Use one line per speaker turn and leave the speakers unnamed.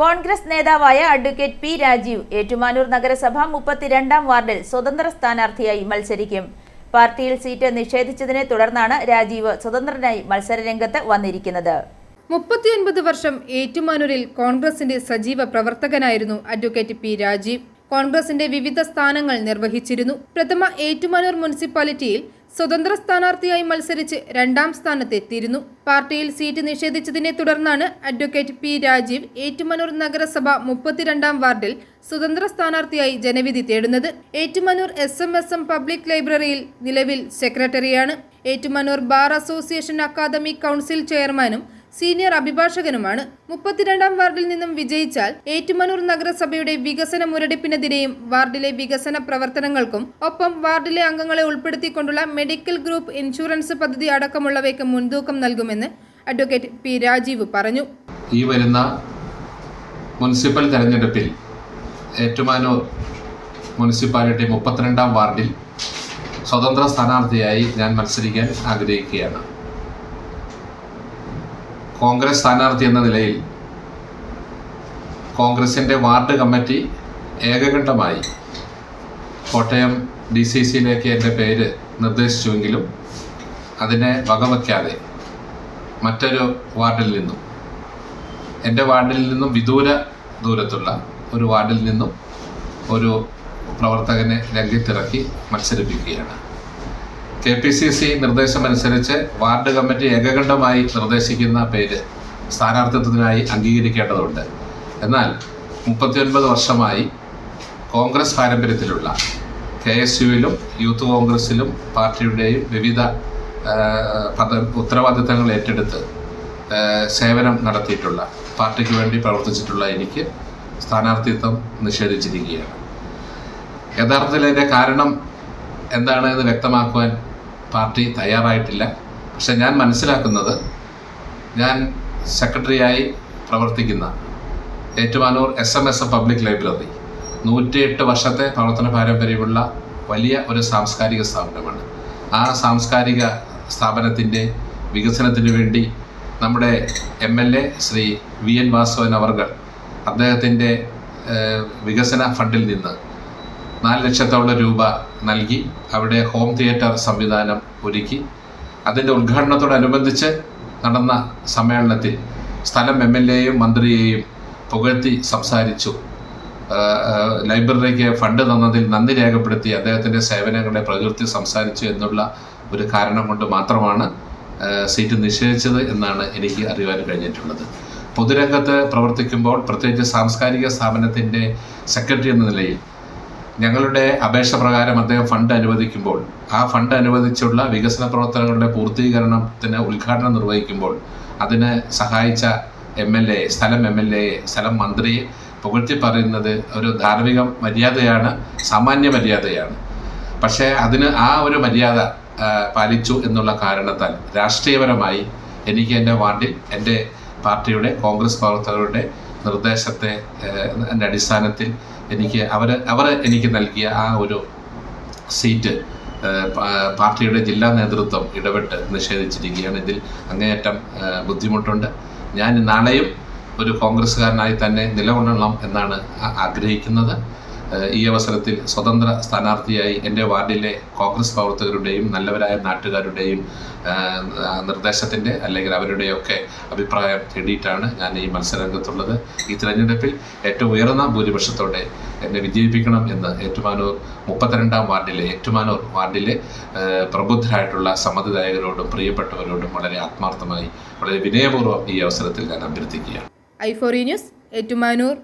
കോൺഗ്രസ് നേതാവായ advocate P Rajeev Ettumanoor നഗരസഭ മുപ്പത്തിരണ്ടാം വാർഡിൽ സ്വതന്ത്ര സ്ഥാനാർത്ഥിയായി മത്സരിക്കും. പാർട്ടിയിൽ സീറ്റ് നിഷേധിച്ചതിനെ തുടർന്നാണ് രാജീവ് സ്വതന്ത്രനായി മത്സരരംഗത്ത് വന്നിരിക്കുന്നത്.
മുപ്പത്തിയൊൻപത് വർഷം ഏറ്റുമാനൂരിൽ കോൺഗ്രസിന്റെ സജീവ പ്രവർത്തകനായിരുന്നു അഡ്വക്കേറ്റ് പി രാജീവ്. കോൺഗ്രസിന്റെ വിവിധ സ്ഥാനങ്ങൾ നിർവഹിച്ചിരുന്നു. പ്രഥമ ഏറ്റുമാനൂർ മുനിസിപ്പാലിറ്റിയിൽ സ്വതന്ത്ര സ്ഥാനാർത്ഥിയായി മത്സരിച്ച് രണ്ടാം സ്ഥാനത്തെത്തിയിരുന്നു. പാർട്ടിയിൽ സീറ്റ് നിഷേധിച്ചതിനെ തുടർന്നാണ് അഡ്വക്കേറ്റ് പി രാജീവ് ഏറ്റുമാനൂർ നഗരസഭ മുപ്പത്തിരണ്ടാം വാർഡിൽ സ്വതന്ത്ര സ്ഥാനാർത്ഥിയായി ജനവിധി തേടുന്നത്. Ettumanoor S M S M public ലൈബ്രറിയിൽ നിലവിൽ സെക്രട്ടറിയാണ്. Ettumanoor bar association academy council ചെയർമാനും സീനിയർ അഭിഭാഷകനുമാണ്. മുപ്പത്തിരണ്ടാം വാർഡിൽ നിന്നും വിജയിച്ചാൽ ഏറ്റുമാനൂർ നഗരസഭയുടെ വികസന മുരടിപ്പിനെതിരെയും വാർഡിലെ വികസന പ്രവർത്തനങ്ങൾക്കും ഒപ്പം വാർഡിലെ അംഗങ്ങളെ ഉൾപ്പെടുത്തിക്കൊണ്ടുള്ള മെഡിക്കൽ ഗ്രൂപ്പ് ഇൻഷുറൻസ് പദ്ധതി അടക്കമുള്ളവയ്ക്ക് മുൻതൂക്കം നൽകുമെന്ന് അഡ്വക്കേറ്റ് പി രാജീവ് പറഞ്ഞു.
ഈ വരുന്ന മുനിസിപ്പൽ തെരഞ്ഞെടുപ്പിൽ ഏറ്റുമാനൂർ മുനിസിപ്പാലിറ്റി മുപ്പത്തിരണ്ടാം വാർഡിൽ സ്വതന്ത്ര സ്ഥാനാർത്ഥിയായി ഞാൻ മത്സരിക്കാൻ ആഗ്രഹിക്കുകയാണ്. കോൺഗ്രസ് സ്ഥാനാർത്ഥി എന്ന നിലയിൽ കോൺഗ്രസിന്റെ വാർഡ് കമ്മിറ്റി ഏകകണ്ഠമായി കോട്ടയം ഡി സി സിയിലേക്ക് എന്റെ പേര് നിർദ്ദേശിച്ചുവെങ്കിലും അതിനെ വകവയ്ക്കാതെ മറ്റൊരു വാർഡിൽ നിന്നും എന്റെ വാർഡിൽ നിന്നും വിദൂര ദൂരത്തുള്ള ഒരു വാർഡിൽ നിന്നും ഒരു പ്രവർത്തകനെ രംഗത്തിറക്കി മത്സരിപ്പിക്കുകയാണ്. കെ പി സി സി നിർദ്ദേശമനുസരിച്ച് വാർഡ് കമ്മിറ്റി ഏകകണ്ഠമായി നിർദ്ദേശിക്കുന്ന പേര് സ്ഥാനാർത്ഥിത്വത്തിനായി അംഗീകരിക്കേണ്ടതുണ്ട്. എന്നാൽ മുപ്പത്തിയൊൻപത് വർഷമായി കോൺഗ്രസ് പാരമ്പര്യത്തിലുള്ള കെ എസ് യുവിലും യൂത്ത് കോൺഗ്രസിലും പാർട്ടിയുടെയും വിവിധ പദ ഉത്തരവാദിത്തങ്ങൾ ഏറ്റെടുത്ത് സേവനം നടത്തിയിട്ടുള്ള പാർട്ടിക്ക് വേണ്ടി പ്രവർത്തിച്ചിട്ടുള്ള എനിക്ക് സ്ഥാനാർത്ഥിത്വം നിഷേധിച്ചിരിക്കുകയാണ്. യഥാർത്ഥത്തിൽ അതിന്റെ കാരണം എന്താണ് എന്ന് വ്യക്തമാക്കുവാൻ പാർട്ടി തയ്യാറായിട്ടില്ല. പക്ഷെ ഞാൻ മനസ്സിലാക്കുന്നത് ഞാൻ സെക്രട്ടറിയായി പ്രവർത്തിക്കുന്ന Ettumanoor S M S public library നൂറ്റിയെട്ട് വർഷത്തെ പ്രവർത്തന പാരമ്പര്യമുള്ള വലിയ ഒരു സാംസ്കാരിക സ്ഥാപനമാണ്. ആ സാംസ്കാരിക സ്ഥാപനത്തിന്റെ വികസനത്തിന് വേണ്ടി നമ്മുടെ M L A Shri V N Vasavan അവർകൾ അദ്ദേഹത്തിന്റെ വികസന ഫണ്ടിൽ നിന്ന് നാല് ലക്ഷത്തോളം രൂപ നൽകി അവിടെ ഹോം തിയേറ്റർ സംവിധാനം ഒരുക്കി. അതിന്റെ ഉദ്ഘാടനത്തോടനുബന്ധിച്ച് നടന്ന സമ്മേളനത്തിൽ സ്ഥലം എം എൽ എയും മന്ത്രിയെയും പുകഴ്ത്തി സംസാരിച്ചു. ലൈബ്രറിക്ക് ഫണ്ട് തന്നതിൽ നന്ദി രേഖപ്പെടുത്തി അദ്ദേഹത്തിന്റെ സേവനങ്ങളെ പ്രകീർത്തി സംസാരിച്ചു എന്നുള്ള ഒരു കാരണം കൊണ്ട് മാത്രമാണ് സീറ്റ് നിശ്ചയിച്ചത് എന്നാണ് എനിക്ക് അറിയാൻ കഴിഞ്ഞിട്ടുള്ളത്. പൊതുരംഗത്ത് പ്രവർത്തിക്കുമ്പോൾ പ്രത്യേകിച്ച് സാംസ്കാരിക സ്ഥാപനത്തിന്റെ സെക്രട്ടറി എന്ന നിലയിൽ ഞങ്ങളുടെ അപേക്ഷ പ്രകാരം അദ്ദേഹം ഫണ്ട് അനുവദിക്കുമ്പോൾ ആ ഫണ്ട് അനുവദിച്ചുള്ള വികസന പ്രവർത്തനങ്ങളുടെ പൂർത്തീകരണത്തിന് ഉദ്ഘാടനം നിർവഹിക്കുമ്പോൾ അതിന് സഹായിച്ച എം എൽ എ സ്ഥലം എം എൽ എ സ്ഥലം മന്ത്രിയെ പുകഴ്ത്തി പറയുന്നത് ഒരു ധാർമ്മിക മര്യാദയാണ് സാമാന്യ മര്യാദയാണ്. പക്ഷേ അതിന് ആ ഒരു മര്യാദ പാലിച്ചു എന്നുള്ള കാരണത്താൽ രാഷ്ട്രീയപരമായി എനിക്ക് എന്റെ വാർഡിൽ എന്റെ പാർട്ടിയുടെ കോൺഗ്രസ് പ്രവർത്തകരുടെ നിർദ്ദേശത്തെ എന്റെ അടിസ്ഥാനത്തിൽ എനിക്ക് അവർ അവർ എനിക്ക് നൽകിയ ആ ഒരു സീറ്റ് പാർട്ടിയുടെ ജില്ലാ നേതൃത്വം ഇടപെട്ട് നിഷേധിച്ചിരിക്കുകയാണ്. ഇതിൽ അങ്ങേയറ്റം ബുദ്ധിമുട്ടുണ്ട്. ഞാൻ നാളെയും ഒരു കോൺഗ്രസ്സുകാരനായി തന്നെ നിലകൊള്ളണം എന്നാണ് ആഗ്രഹിക്കുന്നത്. ഈ അവസരത്തിൽ സ്വതന്ത്ര സ്ഥാനാർത്ഥിയായി എന്റെ വാർഡിലെ കോൺഗ്രസ് പ്രവർത്തകരുടെയും നല്ലവരായ നാട്ടുകാരുടെയും നിർദ്ദേശത്തിന്റെ അല്ലെങ്കിൽ അവരുടെയൊക്കെ അഭിപ്രായം തേടിയിട്ടാണ് ഞാൻ ഈ മത്സരരംഗത്തുള്ളത്. ഈ തിരഞ്ഞെടുപ്പിൽ ഏറ്റവും ഉയർന്ന ഭൂരിപക്ഷത്തോടെ എന്നെ വിജയിപ്പിക്കണം എന്ന് ഏറ്റുമാനൂർ മുപ്പത്തിരണ്ടാം വാർഡിലെ ഏറ്റുമാനൂർ വാർഡിലെ പ്രബുദ്ധരായിട്ടുള്ള സമ്മതിദായകരോടും പ്രിയപ്പെട്ടവരോടും വളരെ ആത്മാർത്ഥമായി വളരെ വിനയപൂർവം ഈ അവസരത്തിൽ ഞാൻ അഭ്യർത്ഥിക്കുകയാണ്.
ഐഫോറി ന്യൂസ് ഏറ്റുമാനൂർ.